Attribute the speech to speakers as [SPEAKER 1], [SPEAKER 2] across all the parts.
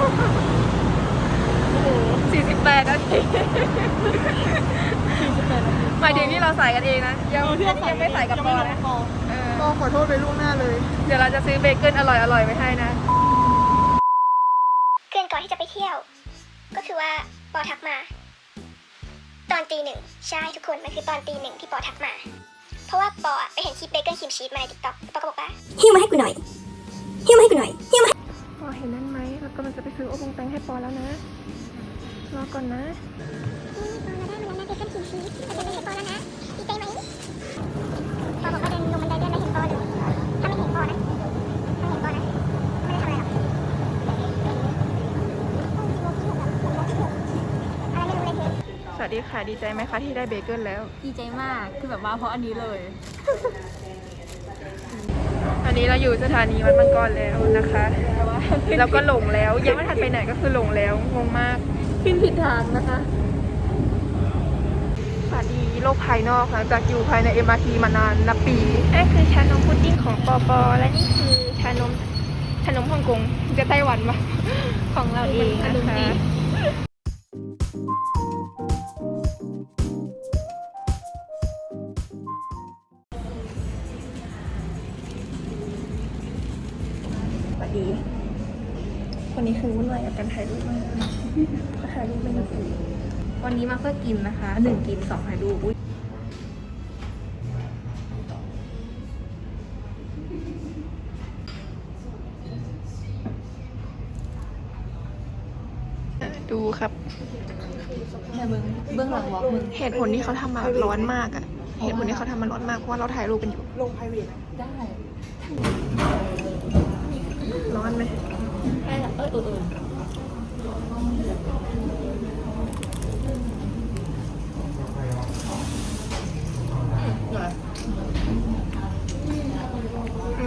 [SPEAKER 1] นาทีแล้วสี่สิบแปดนาทีหมายถึงที่เราใส่กันเองนะ ยังยังไม่ใส่กับปอนะเออ
[SPEAKER 2] ก็ขอโทษไปล่วงหน้าเลย
[SPEAKER 1] เดี๋ยวเราจะซื้อเบเกิลอร่อยอร่อยๆไว้ให้นะ
[SPEAKER 3] เกินก่อนที่จะไปเที่ยว ก็คือว่าปอทักมา ตอนตีหนึ่งใช่ทุกคนมันคือตอนตีหนึ่งที่ปอทักมา เพราะว่าปออะไปเห็นคลิปเบเกิลครีมชีสมาในติ๊กต็อกปอก็บอกว่าหิ้วมาให้กูหน่อยหิ้วมาให้กูหน่อยหิ้วมา
[SPEAKER 1] ป อเห็นนั่นไหมเรากำลังจะไปซื้อโอปงแปงให้ปอแล้วนะ รอก่อนนะ
[SPEAKER 3] ปอเราได้มาแล้วนะเบเกิลครีมชีสเราจะไปเห็นปอแล้วนะดีใจไหมปอบอกว่าเดินลงบันไดเดินไม่เห็นปอเลยถ้าไม่เห็นปอนะถ้าเห็นปอนะไม่ได้ทำอะไรหรอก
[SPEAKER 1] สวัสดีค่ะดีใจไหมคะที่ได้เบเกิลแล้ว
[SPEAKER 4] ดีใจมากคือแบบมาเพราะอันนี้เลย
[SPEAKER 1] อันนี้เราอยู่สถานีวัดมังกรแล้วนะคะ แล้วก็หลงแล้ว ยังไม่ทันไปไหนก็คือหลงแล้วงงมาก
[SPEAKER 4] ขึ้นผิดทางนะคะ
[SPEAKER 1] สวัสดีโลกภายนอกหลังจากอยู่ภายใน MRT มานานนับปีนี่คือชานมพุดดิ้งของปอปอและนี่คือชานมชานมฮ่องกงจะไต้หวันปะของเราเองนะคะ สวัสดีคนนี้คือวุ่นวายกับการถ่ายรูปมากเขาถ่ายรูปไม่หยุดเลยวันนี้มาเพื่อกินนะคะหนึ่งกินสองถ่ายรูปอุ๊ยดูครับ
[SPEAKER 4] แม่เบิ้งเบื้องหลังวอล์กมึง
[SPEAKER 1] เหตุผลที่เขาทำมาร้อนมากอะเหตุผลที่เขาทำมาร้อนมากเพราะว่าเราถ่ายรูปกันอยู่
[SPEAKER 2] ลงไพรเวท
[SPEAKER 4] ได้
[SPEAKER 1] ร้อนไหม
[SPEAKER 4] ได้ละเออเออเออ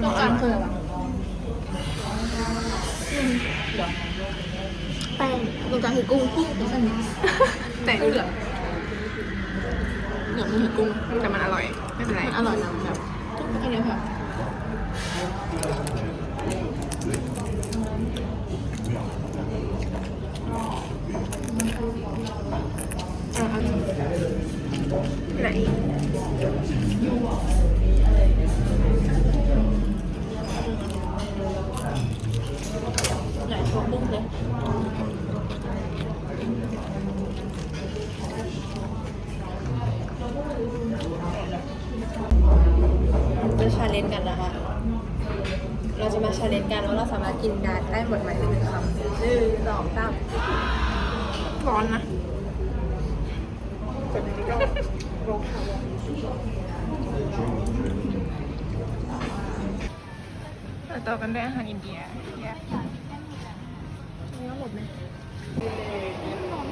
[SPEAKER 1] ร้อน
[SPEAKER 4] คืออะไรแป้งตรงกลางคือกุ้งกุ้งเป็นเส้นนี้
[SPEAKER 1] แต่
[SPEAKER 4] เหลืองเหลืองมันคือกุ้ง
[SPEAKER 1] แต่มันอร่อยไม่เป็นไร
[SPEAKER 4] มันอร่อยนะแบบอันนี้ค่ะ
[SPEAKER 1] ไหน
[SPEAKER 4] ใหญ่ชมกุ้งเลยจะชาเลนจ์กันนะคะ เราจะมาชาเลนจ์กันว่าเราสามารถกินได้ได้หมดไหมหนึ่งคำหนึ่งสองสาม
[SPEAKER 1] ร้อนนะ
[SPEAKER 2] แต่จริงๆก็ลงทาง
[SPEAKER 1] เราต่อกันด้วยอาหารอินเดียเลย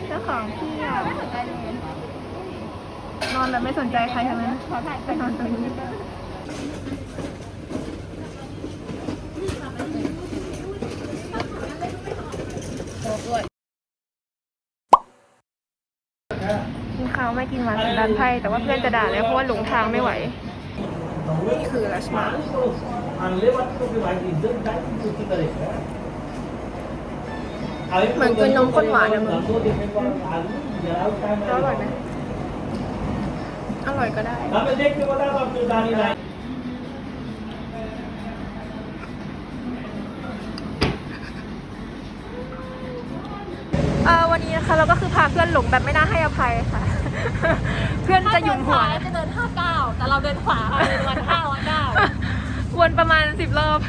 [SPEAKER 1] เจ้าของพี่อะนอนแล้วไม่สนใจใครทั้งนั้นไปนอนตรงนี้ ข้าวไม่กินหวานสันดานไพร่แต่ว่าเพื่อนจะด่าแล้วเพราะว่าหลงทางไม่ไหว นี่คือราชมา
[SPEAKER 4] เหมือนกินนมข้นหวานอะมึง
[SPEAKER 1] อร่อยไหมอร่อยก็ได้เออวันนี้นะคะเราก็คือพาเพื่อนหลงแบบไม่น่าให้อภัยค่ะ เพื่อนจะหยุมหัว
[SPEAKER 4] ถ้าเดินขวาจะเดินห้าเก้าแต่เราเดินขวาค่ะเดินวันห้าวันเก้า
[SPEAKER 1] วนประมาณสิบรอบ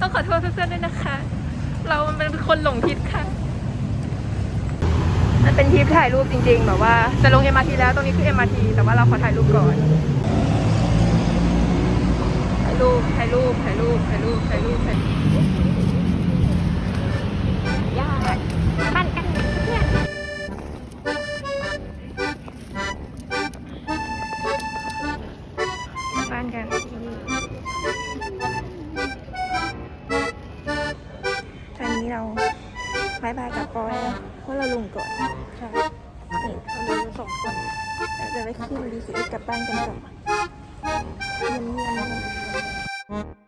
[SPEAKER 1] ต้องขอโทษเพื่อนๆด้วยนะคะ เรามันเป็นคนหลงทิศค่ะ มันเป็นทริปถ่ายรูปจริงๆ แบบว่าจะลง MRT แล้วตรงนี้คือ MRT แต่ว่าเราขอถ่ายรูปก่อน ถ่ายรูป ถ่ายรูป ถ่ายรูป ถ่ายรูป ถ่ายรูปถ่ายรูป จะไป
[SPEAKER 3] ขึ้นดีสุดกลับ
[SPEAKER 1] บ้านกันก่อนเยี่ยมเ